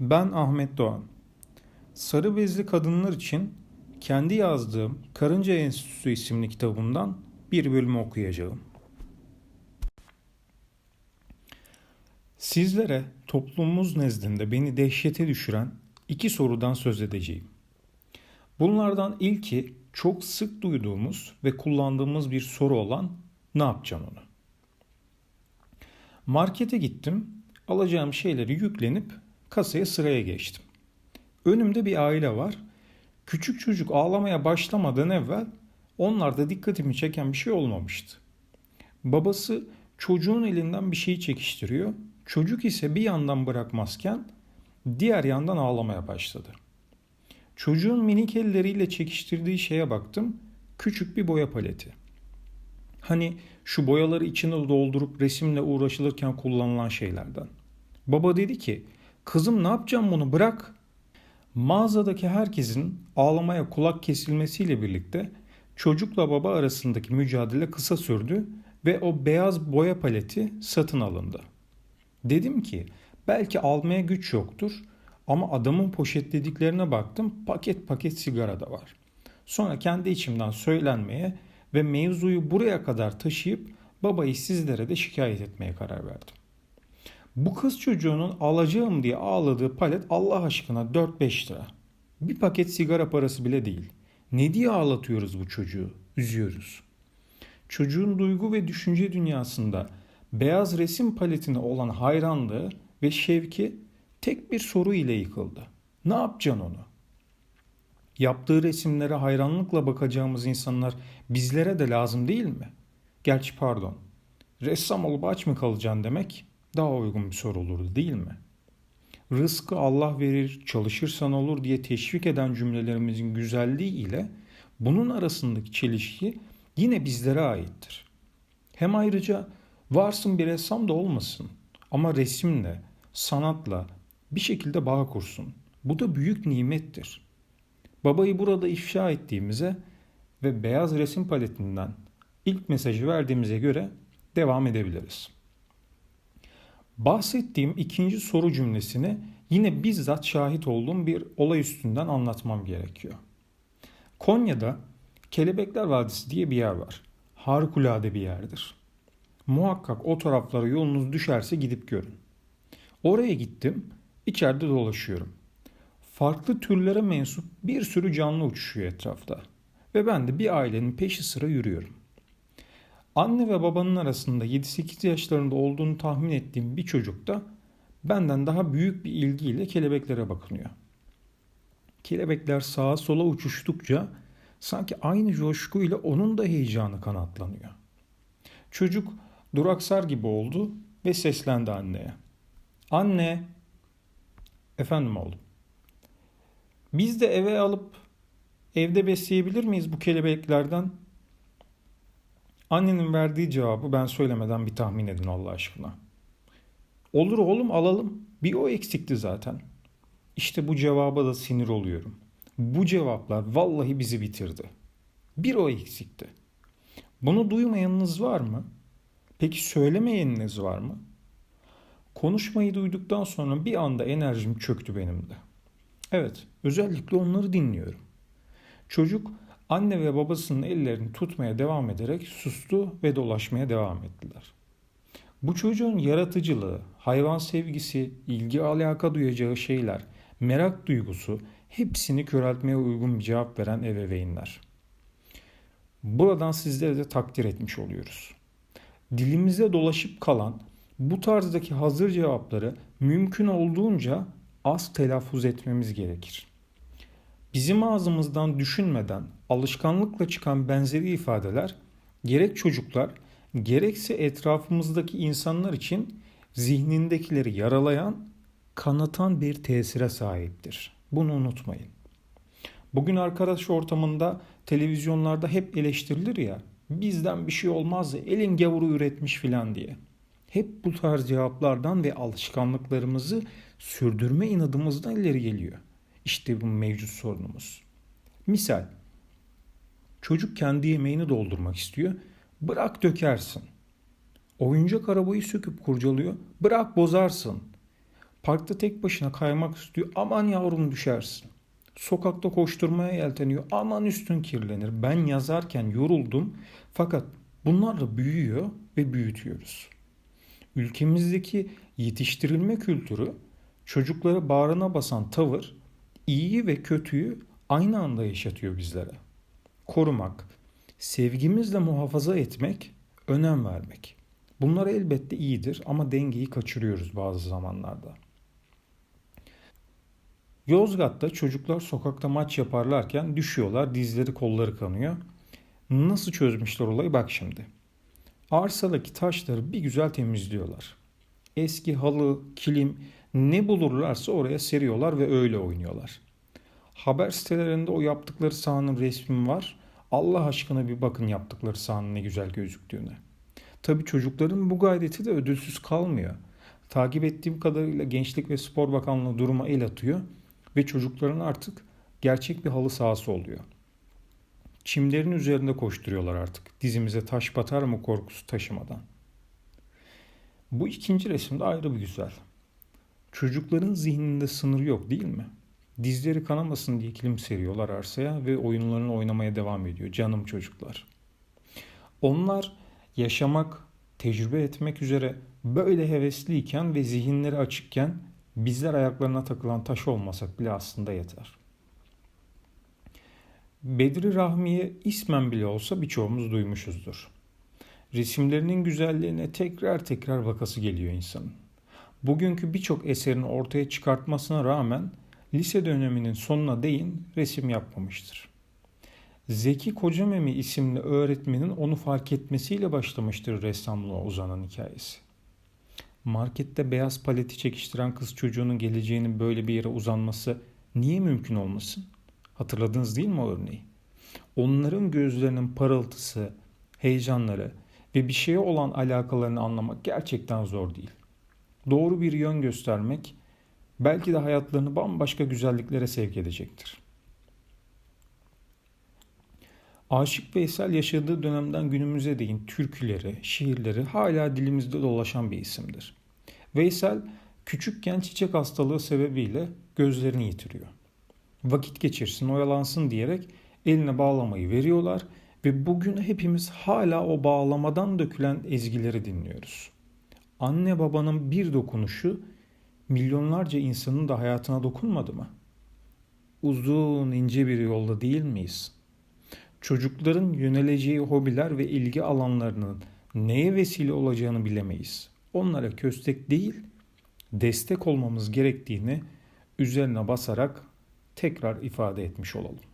Ben Ahmet Doğan. Sarı bezli kadınlar için kendi yazdığım Karınca Enstitüsü isimli kitabımdan bir bölümü okuyacağım. Sizlere toplumumuz nezdinde beni dehşete düşüren iki sorudan söz edeceğim. Bunlardan ilki çok sık duyduğumuz ve kullandığımız bir soru olan ne yapacağım onu? Markete gittim, alacağım şeyleri yüklenip kasaya sıraya geçtim. Önümde bir aile var. Küçük çocuk ağlamaya başlamadan evvel onlarda dikkatimi çeken bir şey olmamıştı. Babası çocuğun elinden bir şeyi çekiştiriyor. Çocuk ise bir yandan bırakmazken diğer yandan ağlamaya başladı. Çocuğun minik elleriyle çekiştirdiği şeye baktım. Küçük bir boya paleti. Hani şu boyaları içine doldurup resimle uğraşılırken kullanılan şeylerden. Baba dedi ki, kızım ne yapacağım bunu bırak. Mağazadaki herkesin ağlamaya kulak kesilmesiyle birlikte çocukla baba arasındaki mücadele kısa sürdü ve o beyaz boya paleti satın alındı. Dedim ki belki almaya güç yoktur ama adamın poşetlediklerine baktım paket paket sigara da var. Sonra kendi içimden söylenmeye ve mevzuyu buraya kadar taşıyıp babayı sizlere de şikayet etmeye karar verdim. Bu kız çocuğunun alacağım diye ağladığı palet Allah aşkına 4-5 lira. Bir paket sigara parası bile değil. Ne diye ağlatıyoruz bu çocuğu? Üzüyoruz. Çocuğun duygu ve düşünce dünyasında beyaz resim paletine olan hayranlığı ve şevki tek bir soru ile yıkıldı. Ne yapacaksın onu? Yaptığı resimlere hayranlıkla bakacağımız insanlar bizlere de lazım değil mi? Gerçi pardon. Ressam olup aç mı kalacaksın demek daha uygun bir soru olurdu değil mi? Rızkı Allah verir, çalışırsan olur diye teşvik eden cümlelerimizin güzelliği ile bunun arasındaki çelişki yine bizlere aittir. Hem ayrıca varsın bir ressam da olmasın ama resimle, sanatla bir şekilde bağ kursun. Bu da büyük nimettir. Babayı burada ifşa ettiğimize ve beyaz resim paletinden ilk mesajı verdiğimize göre devam edebiliriz. Bahsettiğim ikinci soru cümlesini yine bizzat şahit olduğum bir olay üstünden anlatmam gerekiyor. Konya'da Kelebekler Vadisi diye bir yer var. Harikulade bir yerdir. Muhakkak o taraflara yolunuz düşerse gidip görün. Oraya gittim, içeride dolaşıyorum. Farklı türlere mensup bir sürü canlı uçuşuyor etrafta. Ve ben de bir ailenin peşi sıra yürüyorum. Anne ve babanın arasında 7-8 yaşlarında olduğunu tahmin ettiğim bir çocuk da benden daha büyük bir ilgiyle kelebeklere bakınıyor. Kelebekler sağa sola uçuştukça sanki aynı coşkuyla onun da heyecanı kanatlanıyor. Çocuk duraksar gibi oldu ve seslendi anneye. Anne, efendim oğlum. Biz de eve alıp evde besleyebilir miyiz bu kelebeklerden? Annenin verdiği cevabı ben söylemeden bir tahmin edin Allah aşkına. Olur oğlum alalım. Bir o eksikti zaten. İşte bu cevaba da sinir oluyorum. Bu cevaplar vallahi bizi bitirdi. Bir o eksikti. Bunu duymayanınız var mı? Peki söylemeyeniniz var mı? Konuşmayı duyduktan sonra bir anda enerjim çöktü benim de. Evet, özellikle onları dinliyorum. Çocuk anne ve babasının ellerini tutmaya devam ederek sustu ve dolaşmaya devam ettiler. Bu çocuğun yaratıcılığı, hayvan sevgisi, ilgi alaka duyacağı şeyler, merak duygusu hepsini köreltmeye uygun bir cevap veren ebeveynler. Buradan sizlere de takdir etmiş oluyoruz. Dilimize dolaşıp kalan bu tarzdaki hazır cevapları mümkün olduğunca az telaffuz etmemiz gerekir. Bizim ağzımızdan düşünmeden alışkanlıkla çıkan benzeri ifadeler gerek çocuklar gerekse etrafımızdaki insanlar için zihnindekileri yaralayan, kanatan bir tesire sahiptir. Bunu unutmayın. Bugün arkadaş ortamında televizyonlarda hep eleştirilir ya bizden bir şey olmaz elin gavuru üretmiş filan diye. Hep bu tarz cevaplardan ve alışkanlıklarımızı sürdürme inadımızdan ileri geliyor. İşte bu mevcut sorunumuz. Misal, çocuk kendi yemeğini doldurmak istiyor. Bırak dökersin. Oyuncak arabayı söküp kurcalıyor. Bırak bozarsın. Parkta tek başına kaymak istiyor. Aman yavrum düşersin. Sokakta koşturmaya yelteniyor. Aman üstün kirlenir. Ben yazarken yoruldum. Fakat bunlarla büyüyor ve büyütüyoruz. Ülkemizdeki yetiştirilme kültürü çocukları bağrına basan tavır iyiyi ve kötüyü aynı anda yaşatıyor bizlere. Korumak, sevgimizle muhafaza etmek, önem vermek. Bunlar elbette iyidir ama dengeyi kaçırıyoruz bazı zamanlarda. Yozgat'ta çocuklar sokakta maç yaparlarken düşüyorlar, dizleri kolları kanıyor. Nasıl çözmüşler olayı bak şimdi. Arsadaki taşları bir güzel temizliyorlar. Eski halı, kilim ne bulurlarsa oraya seriyorlar ve öyle oynuyorlar. Haber sitelerinde o yaptıkları sahanın resmi var. Allah aşkına bir bakın yaptıkları sahanın ne güzel gözüktüğüne. Tabi çocukların bu gayreti de ödülsüz kalmıyor. Takip ettiğim kadarıyla Gençlik ve Spor Bakanlığı duruma el atıyor ve çocukların artık gerçek bir halı sahası oluyor. Çimlerin üzerinde koşturuyorlar artık. Dizimize taş batar mı korkusu taşımadan. Bu ikinci resimde ayrı bir güzel. Çocukların zihninde sınır yok değil mi? Dizleri kanamasın diye kilim seriyorlar arsaya ve oyunlarını oynamaya devam ediyor. Canım çocuklar. Onlar yaşamak, tecrübe etmek üzere böyle hevesliyken ve zihinleri açıkken bizler ayaklarına takılan taş olmasak bile aslında yeter. Bedri Rahmi'ye ismen bile olsa birçoğumuz duymuşuzdur. Resimlerinin güzelliğine tekrar tekrar vakası geliyor insanın. Bugünkü birçok eserini ortaya çıkartmasına rağmen lise döneminin sonuna değin resim yapmamıştır. Zeki Kocamemi isimli öğretmenin onu fark etmesiyle başlamıştır ressamlığa uzanan hikayesi. Markette beyaz paleti çekiştiren kız çocuğunun geleceğinin böyle bir yere uzanması niye mümkün olmasın? Hatırladınız değil mi o örneği? Onların gözlerinin parıltısı, heyecanları ve bir şeye olan alakalarını anlamak gerçekten zor değil. Doğru bir yön göstermek belki de hayatlarını bambaşka güzelliklere sevk edecektir. Aşık Veysel yaşadığı dönemden günümüze değin türküleri, şiirleri hala dilimizde dolaşan bir isimdir. Veysel küçükken çiçek hastalığı sebebiyle gözlerini yitiriyor. Vakit geçirsin, oyalansın diyerek eline bağlamayı veriyorlar ve bugün hepimiz hala o bağlamadan dökülen ezgileri dinliyoruz. Anne babanın bir dokunuşu milyonlarca insanın da hayatına dokunmadı mı? Uzun ince bir yolda değil miyiz? Çocukların yöneleceği hobiler ve ilgi alanlarının neye vesile olacağını bilemeyiz. Onlara köstek değil, destek olmamız gerektiğini üzerine basarak tekrar ifade etmiş olalım.